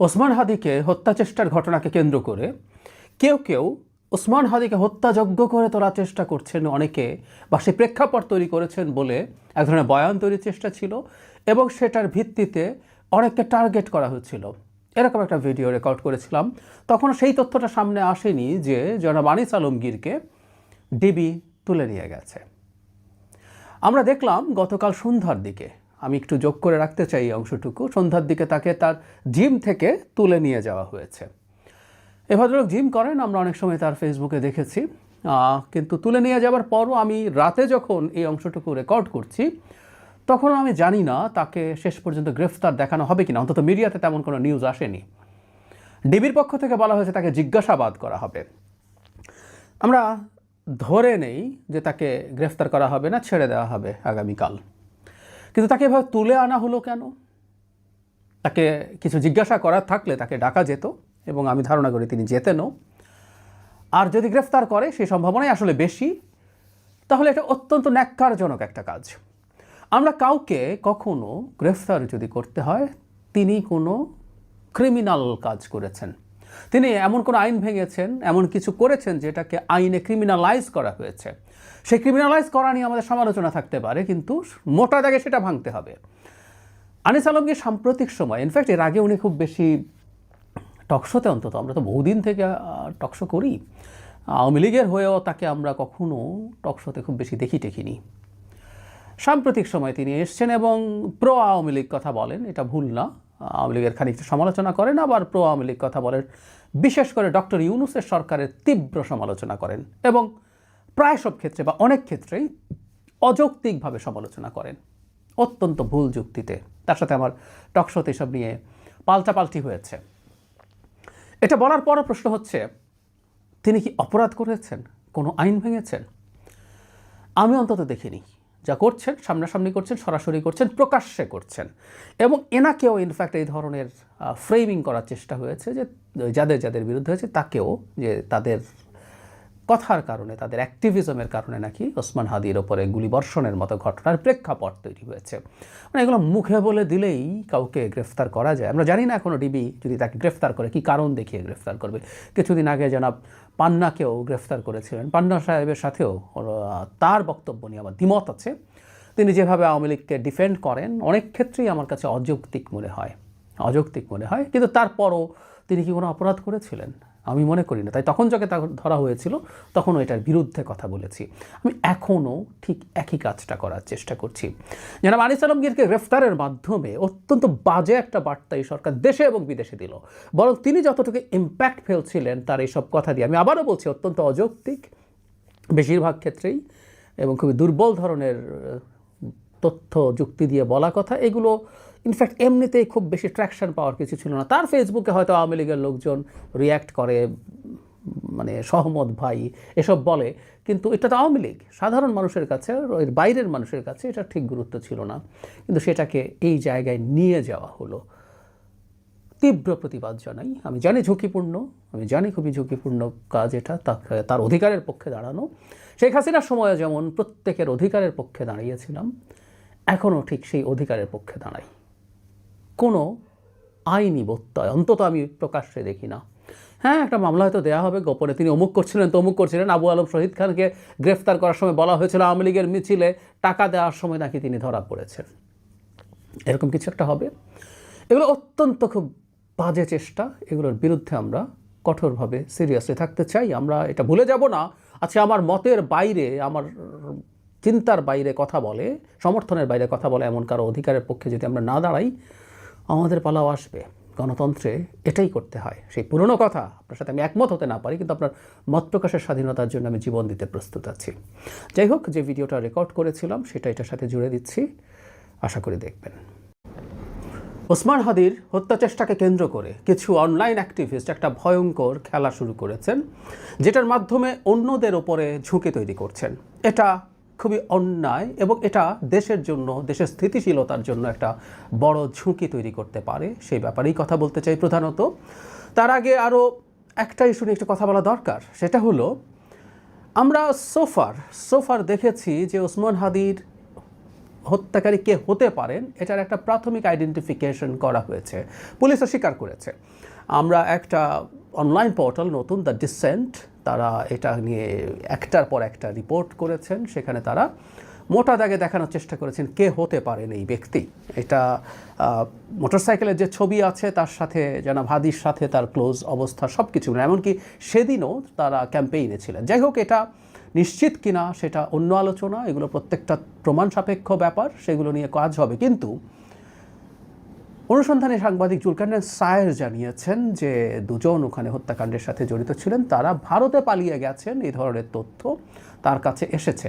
ওসমান হাদিকে হত্যা চেষ্টার ঘটনাকে কেন্দ্র করে কেউ কেউ ওসমান হাদিকে হত্যাযজ্ঞ করে তোলার চেষ্টা করছেন অনেকে বা সে প্রেক্ষাপট তৈরি করেছেন বলে এক ধরনের বয়ান তৈরির চেষ্টা ছিল এবং সেটার ভিত্তিতে অনেককে টার্গেট করা হচ্ছিল। এরকম একটা ভিডিও রেকর্ড করেছিলাম। তখন সেই তথ্যটা সামনে আসেনি যে জনাব আনিস আলমগীরকে ডিবি তুলে নিয়ে গেছে। আমরা দেখলাম গতকাল সন্ধ্যার দিকে আমি একটু যোগ করে রাখতে চাই এই অংশটুকু। সন্ধ্যার দিকে তাকে তার জিম থেকে তুলে নিয়ে যাওয়া হয়েছে। এ ভদ্রলোক জিম করেন, আমরা অনেক সময় তার ফেসবুকে দেখেছি। কিন্তু তুলে নিয়ে যাওয়ার পরও আমি রাতে যখন এই অংশটুকু রেকর্ড করছি, তখন আমি জানি না তাকে শেষ পর্যন্ত গ্রেফতার দেখানো হবে কিনা। অন্তত মিডিয়াতে তেমন কোনো নিউজ আসেনি। ডিবির পক্ষ থেকে বলা হয়েছে তাকে জিজ্ঞাসাবাদ করা হবে। আমরা ধরে নেই যে তাকে গ্রেফতার করা হবে না, ছেড়ে দেওয়া হবে আগামীকাল। কিন্তু তাকে এভাবে তুলে আনা হলো কেন? তাকে কিছু জিজ্ঞাসা করার থাকলে তাকে ডাকা যেত এবং আমি ধারণা করি তিনি যেতেনও আর যদি গ্রেফতার করে, সেই সম্ভাবনাই আসলে বেশি। তাহলে এটা অত্যন্ত ন্যাক্কারজনক একটা কাজ। আমরা কাউকে কখনো গ্রেফতার যদি করতে হয়, তিনি কোনো ক্রিমিনাল কাজ করেছেন। তিনি এমন কোনো আইন ভেঙেছেন, এমন কিছু করেছেন যেটাকে আইনে ক্রিমিনালাইজ করা হয়েছে। সেই ক্রিমিনালাইজ করা নিয়ে আমাদের সমালোচনা থাকতে পারে, কিন্তু মোটা দাগে সেটা ভাঙতে হবে। আনিস আলমকে সাম্প্রতিক সময় ইনফ্যাক্ট এর আগে উনি খুব বেশি টকশোতে অন্তত, আমরা তো বহুদিন থেকে টকশো করি। আওয়ামী লীগের হয়েও তাকে আমরা কখনো টকশোতে খুব বেশি দেখি টেখিনি সাম্প্রতিক সময় তিনি এসছেন এবং প্রো আওয়ামী লীগ কথা বলেন, এটা ভুল না। আওয়ামী লীগের খানিকটা সমালোচনা করেন, আবার প্রো আওয়ামী লীগ কথা বলেন। বিশেষ করে ডক্টর ইউনুসের সরকারের তীব্র সমালোচনা করেন এবং প্রায় সব ক্ষেত্রে বা অনেক ক্ষেত্রেই অযৌক্তিকভাবে সমালোচনা করেন। অত্যন্ত ভুল যুক্তিতে। তার সাথে আমার টকশোতে এসব নিয়ে পাল্টাপাল্টি হয়েছে। এটা বলার পরও প্রশ্ন হচ্ছে, তিনি কি অপরাধ করেছেন? কোনো আইন ভেঙেছেন? আমি অন্তত দেখিনি। যা করছেন, সামনাসামনি করছেন, সরাসরি করছেন, প্রকাশ্যে করছেন। এবং এনাকেও ইনফ্যাক্ট এই ধরনের ফ্রেমিং করার চেষ্টা হয়েছে যে, যাদের যাদের বিরুদ্ধে হয়েছে, তাকেও যে তাদের কথার কারণে, তাদের অ্যাক্টিভিজমের কারণে নাকি ওসমান হাদির ওপরে গুলিবর্ষণের মতো ঘটনার প্রেক্ষাপট তৈরি হয়েছে। মানে এগুলো মুখে বলে দিলেই কাউকে গ্রেফতার করা যায়। আমরা জানি না এখনও ডিবি যদি তাকে গ্রেফতার করে, কি কারণ দেখিয়ে গ্রেফতার করবে। কিছুদিন আগে জনাব পান্নাকেও গ্রেফতার করেছিলেন। পান্না সাহেবের সাথেও তার বক্তব্য নিয়ে আমার দ্বিমত আছে। তিনি যেভাবে আওয়ামী লীগকে ডিফেন্ড করেন, অনেক ক্ষেত্রেই আমার কাছে অযৌক্তিক মনে হয়। অযৌক্তিক মনে হয়। কিন্তু তারপরও তিনি কি কোনো অপরাধ করেছিলেন? আমি মনে করি না। তাই তখন যাকে ধরা হয়েছিল, তখনও এটার বিরুদ্ধে কথা বলেছি। আমি এখনও ঠিক একই কাজটা করার চেষ্টা করছি। জনাব আনিস আলমগীরকে গ্রেফতারের মাধ্যমে অত্যন্ত বাজে একটা বার্তা এই সরকার দেশে এবং বিদেশে দিল। বরং তিনি যতটুকু ইম্প্যাক্ট ফেলছিলেন তার এইসব কথা দিয়ে আমি আবারও বলছি, অত্যন্ত অযৌক্তিক। বেশিরভাগ ক্ষেত্রেই এবং খুবই দুর্বল ধরনের তথ্য, যুক্তি দিয়ে বলা কথা, এগুলো ইনফ্যাক্ট এমনিতেই খুব বেশি ট্র্যাকশন পাওয়ার কিছু ছিল না। তার ফেসবুকে হয়তো আওয়ামী লীগের লোকজন রিয়্যাক্ট করে মানে সহমত ভাই, এসব বলে। কিন্তু এটা তো আওয়ামী লীগ। সাধারণ মানুষের কাছে, এর বাইরের মানুষের কাছে এটা ঠিক গুরুত্ব ছিল না। কিন্তু সেটাকে এই জায়গায় নিয়ে যাওয়া হলো। তীব্র প্রতিবাদ জানাই। আমি জানি ঝুঁকিপূর্ণ, আমি জানি খুবই ঝুঁকিপূর্ণ কাজ এটা তার অধিকারের পক্ষে দাঁড়ানো। শেখ হাসিনার সময় যেমন প্রত্যেকের অধিকারের পক্ষে দাঁড়িয়েছিলাম, এখনও ঠিক সেই অধিকারের পক্ষে দাঁড়াই। কোনো আইনি বত্যয় অন্তত আমি প্রকাশ্যে দেখি না। হ্যাঁ একটা মামলা হয়তো দেওয়া হবে গোপনে। তিনি অমুক করছিলেন, তমুক করছিলেন। আবু আলম শহীদ খানকে গ্রেফতার করার সময় বলা হয়েছিল আওয়ামী লীগের মিছিলে টাকা দেওয়ার সময় নাকি তিনি ধরা পড়েছেন। এরকম কিছু একটা হবে। এগুলো অত্যন্ত খুব বাজে চেষ্টা। এগুলোর বিরুদ্ধে আমরা কঠোরভাবে সিরিয়াসলি থাকতে চাই। আমরা এটা ভুলে যাব না। আচ্ছা আমার মতের বাইরে, আমার চিন্তার বাইরে কথা বলে, সমর্থনের বাইরে কথা বলে এমন কারও অধিকারের পক্ষে যদি আমরা না দাঁড়াই আমাদের পালাও আসবে। গণতন্ত্রে এটাই করতে হয়। সেই পুরনো কথা, আপনার সাথে আমি একমত হতে না পারি, কিন্তু আপনার মত প্রকাশের স্বাধীনতার জন্য আমি জীবন দিতে প্রস্তুত আছি। যাই হোক, যে ভিডিওটা রেকর্ড করেছিলাম, সেটা এটার সাথে জুড়ে দিচ্ছি। আশা করি দেখবেন। ওসমান হাদির হত্যা চেষ্টাকে কেন্দ্র করে কিছু অনলাইন অ্যাক্টিভিস্ট একটা ভয়ঙ্কর খেলা শুরু করেছেন, যেটার মাধ্যমে অন্যদের ওপরে ঝুঁকি তৈরি করছেন। এটা খুবই অন্যায় এবং এটা দেশের জন্য, দেশের স্থিতিশীলতার জন্য একটা বড় ঝুঁকি তৈরি করতে পারে, সেই ব্যাপারেই কথা বলতে চাই প্রধানত। তার আগে আরও একটা ইস্যু নিয়ে একটু কথা বলা দরকার, সেটা হলো, আমরা সোফার সোফার দেখেছি যে ওসমান হাদির হত্যাকারী কে হতে পারেন, এটার একটা প্রাথমিক আইডেন্টিফিকেশন করা হয়েছে, পুলিশও স্বীকার করেছে। আমরা একটা অনলাইন পোর্টাল নতুন দ্য ডিসেন্ট তারা এটা নিয়ে একটার পর একটা রিপোর্ট করেছেন, সেখানে তারা মোটা দাগে দেখানোর চেষ্টা করেছেন কে হতে পারেন এই ব্যক্তি। এটা মোটরসাইকেলের যে ছবি আছে, তার সাথে, জানাব ভাদির সাথে তার ক্লোজ অবস্থা সব কিছু এমনকি সেদিনও তারা ক্যাম্পেইনে ছিলেন। যাই হোক, এটা নিশ্চিত কিনা সেটা অন্য আলোচনা, এগুলো প্রত্যেকটা প্রমাণ সাপেক্ষ ব্যাপার, সেগুলো নিয়ে কাজ হবে। কিন্তু অনুসন্ধানে সাংবাদিক জুলকানের সায়ের জানিয়েছেন যে দুজন ওখানে হত্যাকাণ্ডের সাথে জড়িত ছিলেন, তারা ভারতে পালিয়ে গেছেন এই ধরনের তথ্য তার কাছে এসেছে।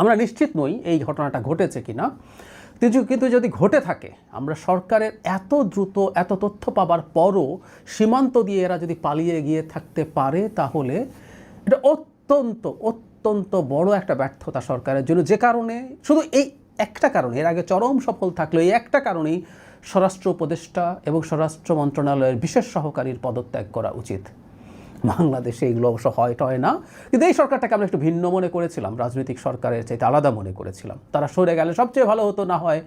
আমরা নিশ্চিত নই এই ঘটনাটা ঘটেছে কিনা। কিন্তু যদি ঘটে থাকে, আমরা সরকারের এত দ্রুত এত তথ্য পাবার পরও সীমান্ত দিয়ে এরা যদি পালিয়ে গিয়ে থাকতে পারে, তাহলে এটা অত্যন্ত অত্যন্ত বড় একটা ব্যর্থতা সরকারের জন্য। যে কারণে, শুধু এই একটা কারণে, এর আগে চরম সফল থাকল এই একটা কারণেই স্বরাষ্ট্র উপদেষ্টা এবং স্বরাষ্ট্র মন্ত্রণালয়ের বিশেষ সহকারীর পদত্যাগ করা উচিত। বাংলাদেশে এগুলো অবশ্য হয় টয় না। কিন্তু এই সরকারটাকে আমরা একটু ভিন্ন মনে করেছিলাম, রাজনৈতিক সরকারের চাইতে আলাদা মনে করেছিলাম। তারা সরে গেলে সবচেয়ে ভালো হতো, না হয়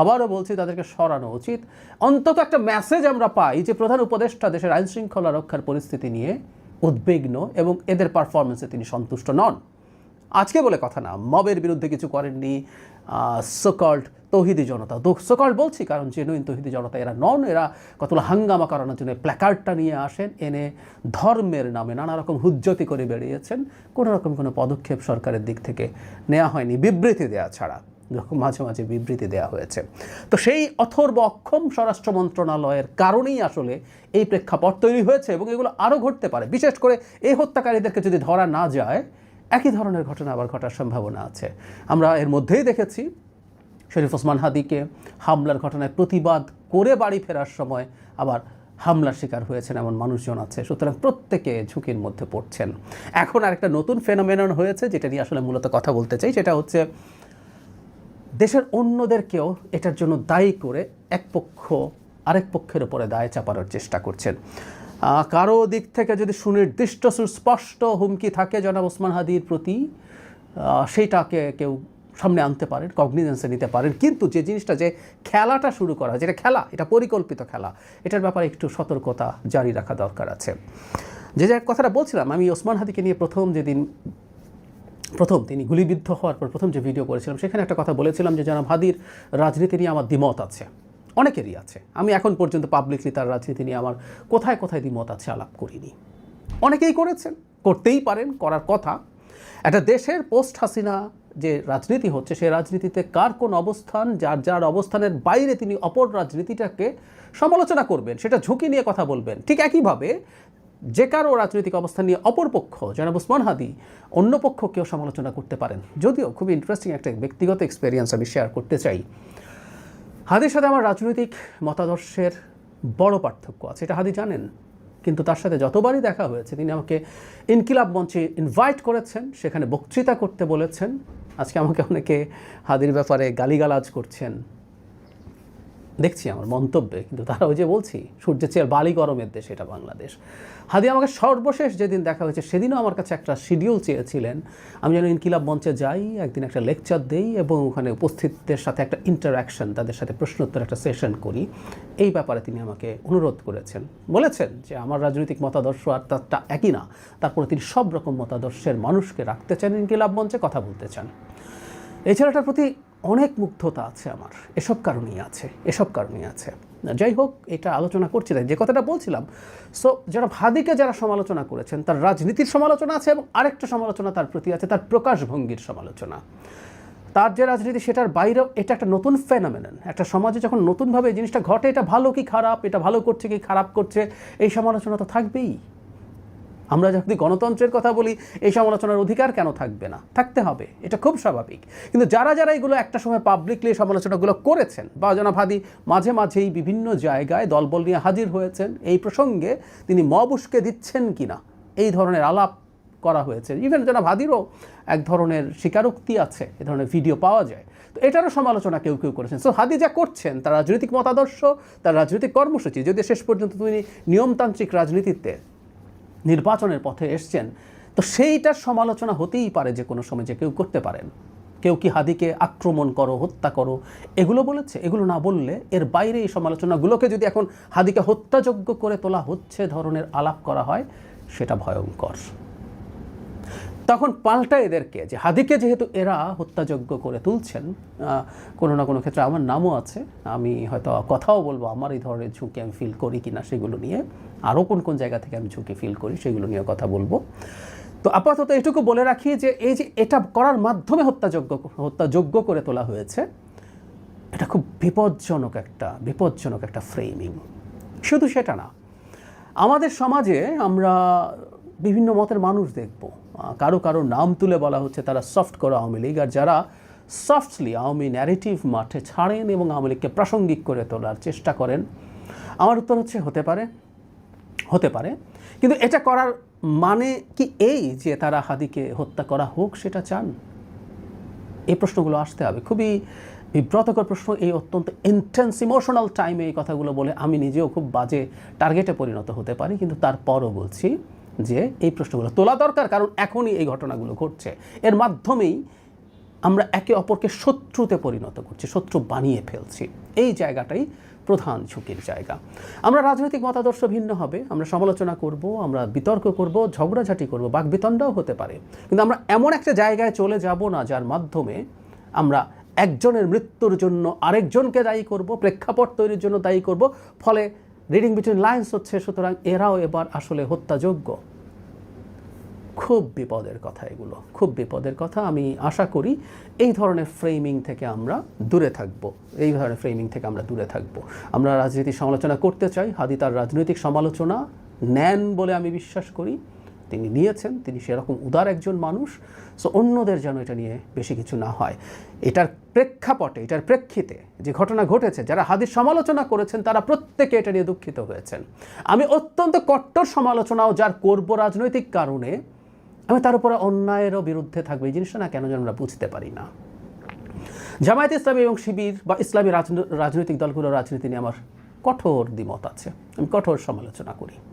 আবারও বলছি তাদেরকে সরানো উচিত। অন্তত একটা মেসেজ আমরা পাই যে প্রধান উপদেষ্টা দেশের আইন শৃঙ্খলা রক্ষার পরিস্থিতি নিয়ে উদ্বিগ্ন এবং এদের পারফরমেন্সে তিনি সন্তুষ্ট নন। আজকে বলে কথা না মবের বিরুদ্ধে কিছু করেননি সোকল্ড তৌহিদি জনতা। সোকল্ড বলছি কারণ জেনুইন তৌহিদি জনতা এরা নন, এরা কতগুলো হাঙ্গামা করানোর জন্য প্ল্যাকার্ডটা নিয়ে আসেন, এনে ধর্মের নামে নানা রকম হুজ্জতি করে বেরিয়েছেন কোনো রকম কোনো পদক্ষেপ সরকারের দিক থেকে নেওয়া হয়নি, বিবৃতি দেওয়া ছাড়া। মাঝে মাঝে বিবৃতি দেওয়া হয়েছে। তো সেই অথর্ব অক্ষম স্বরাষ্ট্র মন্ত্রণালয়ের কারণেই আসলে এই প্রেক্ষাপট তৈরি হয়েছে এবং এগুলো আরও ঘটতে পারে। বিশেষ করে এই হত্যাকারীদেরকে যদি ধরা না যায় একই ধরনের ঘটনা আবার ঘটার সম্ভাবনা আছে। আমরা এর মধ্যেই দেখেছি, শরীফ ওসমান হাদিকে হামলার ঘটনায় প্রতিবাদ করে বাড়ি ফেরার সময় আবার হামলার শিকার হয়েছেন এমন মানুষজন আছে। সুতরাং প্রত্যেকে ঝুঁকির মধ্যে পড়ছেন। এখন আরেকটা নতুন ফেনোমেনন হয়েছে, যেটা নিয়ে আসলে মূলত কথা বলতে চাই, সেটা হচ্ছে দেশের অন্যদেরকেও এটার জন্য দায়ী করে এক পক্ষ আরেক পক্ষের উপরে দায় চাপানোর চেষ্টা করছেন। কারও দিক থেকে যদি সুনির্দিষ্ট সুস্পষ্ট হুমকি থাকে জনাব ওসমান হাদির প্রতি সেইটাকে কেউ সামনে আনতে পারেন কগনিজেন্সে নিতে পারেন। কিন্তু যে জিনিসটা যে খেলাটা শুরু করা যেটা খেলা, এটা পরিকল্পিত খেলা, এটার ব্যাপারে একটু সতর্কতা জারি রাখা দরকার আছে। যে যে কথাটা বলছিলাম, আমি ওসমান হাদিকে নিয়ে প্রথম যেদিন, প্রথম তিনি গুলিবিদ্ধ হওয়ার পর প্রথম যে ভিডিও করেছিলাম, সেখানে একটা কথা বলেছিলাম যে, জনাব হাদির রাজনীতি নিয়ে আমার দ্বিমত আছে। অনেকেরই আছে। আমি এখন পর্যন্ত পাবলিকলি তার রাজনীতি নিয়ে আমার কোথায় কোথায় দ্বিমত আছে আলাপ করিনি। অনেকেই করেছেন, করতেই পারেন, করার কথা। একটা দেশের পোস্ট হাসিনা যে রাজনীতি হচ্ছে, সেই রাজনীতিতে কার কোন অবস্থান, যার যার অবস্থানের বাইরে তিনি অপর রাজনীতিটাকে সমালোচনা করবেন, সেটা ঝুঁকি নিয়ে কথা বলবেন। ঠিক একইভাবে যে কারও রাজনৈতিক অবস্থান নিয়ে অপর পক্ষ, জনাব উসমান হাদি, অন্য পক্ষকেও সমালোচনা করতে পারেন। যদিও খুব ইন্টারেস্টিং একটা ব্যক্তিগত এক্সপিরিয়েন্স আমি শেয়ার করতে চাই। হাদির সাথে আমার রাজনৈতিক মতাদর্শের বড় পার্থক্য আছে, এটা হাদি জানেন। কিন্তু তার সাথে যতবারই দেখা হয়েছে, তিনি আমাকে ইনকিলাব মঞ্চে ইনভাইট করেছেন, সেখানে বক্তৃতা করতে বলেছেন। আজকে আমাকে অনেকে হাদির ব্যাপারে গালিগালাজ করছেন। দেখছি আমার মন্তব্যে, কিন্তু তারা ওই যে বলছি, সূর্যের চেয়ে বালি গরমের দেশ এটা বাংলাদেশ। হাদি, আমাকে সর্বশেষ যেদিন দেখা হয়েছে, সেদিনও আমার কাছে একটা শিডিউল চেয়েছিলেন। আমি যেন ইনকিলাব মঞ্চে যাই, একদিন একটা লেকচার দেই এবং ওখানে উপস্থিতদের সাথে একটা ইন্টারাকশন তাদের সাথে প্রশ্নোত্তর একটা সেশন করি। এই ব্যাপারে তিনি আমাকে অনুরোধ করেছেন। বলেছেন যে আমার রাজনৈতিক মতাদর্শ আর তারটা একই না। তারপরে তিনি সব রকম মতাদর্শের মানুষকে রাখতে চান ইনকিলাব মঞ্চে, কথা বলতে চান। এই ছেলেটার প্রতি অনেক মুগ্ধতা আছে আমার। এসব কারণেই আছে, এসব কারণেই আছে। যাই হোক, এটা আলোচনা করছিলেন যে কথাটা বলছিলাম সো যারা ভাদিকে যারা সমালোচনা করেছেন, তার রাজনীতির সমালোচনা আছে এবং আরেকটা সমালোচনা তার প্রতি আছে, তার প্রকাশভঙ্গির সমালোচনা। তার যে রাজনীতি, সেটার বাইরেও এটা একটা নতুন ফেনামেনন একটা সমাজে যখন নতুনভাবে এই জিনিসটা ঘটে, এটা ভালো কি খারাপ, এটা ভালো করছে কি খারাপ করছে, এই সমালোচনা তো থাকবেই। আমরা যদি গণতন্ত্রের কথা বলি, এই সমালোচনার অধিকার কেন থাকবে না? থাকতে হবে, এটা খুব স্বাভাবিক। কিন্তু যারা যারা এগুলো একটা সময় পাবলিকলি সমালোচনাগুলো করেছেন, বা জনাভাদি মাঝে মাঝেই বিভিন্ন জায়গায় দলবল নিয়ে হাজির হয়েছেন, এই প্রসঙ্গে তিনি মবুসকে দিচ্ছেন কি না? এই ধরনের আলাপ করা হয়েছে। ইভেন জনাব হাদিরও এক ধরনের স্বীকারোক্তি আছে, এ ধরনের ভিডিও পাওয়া যায়। তো এটারও সমালোচনা কেউ কেউ করেছেন। সো হাদি যা করছেন, তার রাজনৈতিক মতাদর্শ, তার রাজনৈতিক কর্মসূচি যদি শেষ পর্যন্ত তিনি নিয়মতান্ত্রিক রাজনীতিতে নির্বাচনের পথে এসছেন। তো সেইটার সমালোচনা হতেই পারে যে কোনো সময় যে কেউ করতে পারেন। কেউ কি হাদিকে আক্রমণ করো, হত্যা করো, এগুলো বলেছে, এগুলো না বললে এর বাইরে এই সমালোচনাগুলোকে যদি এখন হাদিকে হত্যাযোগ্য করে তোলা হচ্ছে ধরনের আলাপ করা হয়, সেটা ভয়ঙ্কর। তখন পাল্টা এদেরকে যে হাদিকে যেহেতু এরা হত্যাযোগ্য করে তুলছেন কোনো না কোনো ক্ষেত্রে আমার নামও আছে, আমি হয়তো কথাও বলব, আমার এই ধরনের ঝুঁকি আমি ফিল করি কি না সেগুলো নিয়ে আরও কোন কোন জায়গা থেকে আমি ঝুঁকি ফিল করি সেগুলো নিয়ে কথা বলব। তো আপাতত এটুকু বলে রাখি যে এই যে এটা করার মাধ্যমে হত্যাযোগ্য হত্যাযোগ্য করে তোলা হয়েছে, এটা খুব বিপজ্জনক একটা বিপজ্জনক একটা ফ্রেমিং শুধু সেটা না, আমাদের সমাজে আমরা বিভিন্ন মতের মানুষ দেখব কারও কারও নাম তুলে বলা হচ্ছে তারা সফট করে আওয়ামী লীগ। আর যারা সফটলি আওয়ামী ন্যারেটিভ মাঠে ছাড়েন এবং আওয়ামী লীগকে প্রাসঙ্গিক করে তোলার চেষ্টা করেন, আমার উত্তর হচ্ছে হতে পারে হতে পারে। কিন্তু এটা করার মানে কি এই যে তারা হাদিকে হত্যা করা হোক সেটা চান? এই প্রশ্নগুলো আসতে হবে। খুবই বিব্রতকর প্রশ্ন, এই অত্যন্ত ইন্টেন্স ইমোশনাল টাইমে এই কথাগুলো বলে আমি নিজেও খুব বাজে টার্গেটে পরিণত হতে পারি, কিন্তু তারপরও বলছি যে এই প্রশ্নগুলো তোলা দরকার, কারণ এখনই এই ঘটনাগুলো ঘটছে। এর মাধ্যমেই আমরা একে অপরকে শত্রুতে পরিণত করছি, শত্রু বানিয়ে ফেলছি। এই জায়গাটাই প্রধান ঝুঁকির জায়গা। আমরা রাজনৈতিক মতাদর্শ ভিন্ন হবে, আমরা সমালোচনা করব, আমরা বিতর্ক করব, ঝগড়াঝাটি করব, বাকবিতণ্ডাও হতে পারে। কিন্তু আমরা এমন একটা জায়গায় চলে যাব না, যার মাধ্যমে আমরা একজনের মৃত্যুর জন্য আরেকজনকে দায়ী করব, প্রেক্ষাপট তৈরির জন্য দায়ী করব, ফলে রিডিং বিটুইন লাইন্স হচ্ছে, সুতরাং এরাও এবার আসলে হত্যাযোগ্য। খুব বিপদের কথা এগুলো, খুব বিপদের কথা। আমি আশা করি এই ধরনের ফ্রেমিং থেকে আমরা দূরে থাকব। এই ধরনের ফ্রেমিং থেকে আমরা দূরে থাকব। আমরা রাজনীতি সমালোচনা করতে চাই, হাদি তার রাজনৈতিক সমালোচনা নেন বলে আমি বিশ্বাস করি। তিনি নিয়েছেন, তিনি সেরকম উদার একজন মানুষ সো অন্যদের যেন এটা নিয়ে বেশি কিছু না হয়। এটার প্রেক্ষাপটে, এটার প্রেক্ষিতে যে ঘটনা ঘটেছে, যারা হাদির সমালোচনা করেছেন, তারা প্রত্যেকে এটা নিয়ে দুঃখিত হয়েছেন। আমি অত্যন্ত কট্টর সমালোচনাও যার করব রাজনৈতিক কারণে, আমি তার উপরে অন্যায়েরও বিরুদ্ধে থাকব। এই জিনিসটা না কেন যেন আমরা বুঝতে পারি না। জামায়াত ইসলামী এবং শিবির বা ইসলামী রাজন- রাজনৈতিক দলগুলোর রাজনীতি নিয়ে আমার কঠোর দ্বিমত আছে। আমি কঠোর সমালোচনা করি।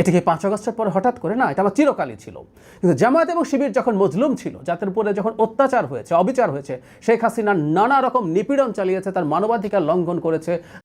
এটা কি পাঁচ আগস্টের পরে হঠাৎ করে না, এটা আমার চিরকালই ছিল। কিন্তু জামায়াত এবং শিবির যখন মজলুম ছিল, যাদের উপরে যখন অত্যাচার হয়েছে, অবিচার হয়েছে, শেখ হাসিনা নানা রকম নিপীড়ন চালিয়েছে, তার মানবাধিকার লঙ্ঘন করেছে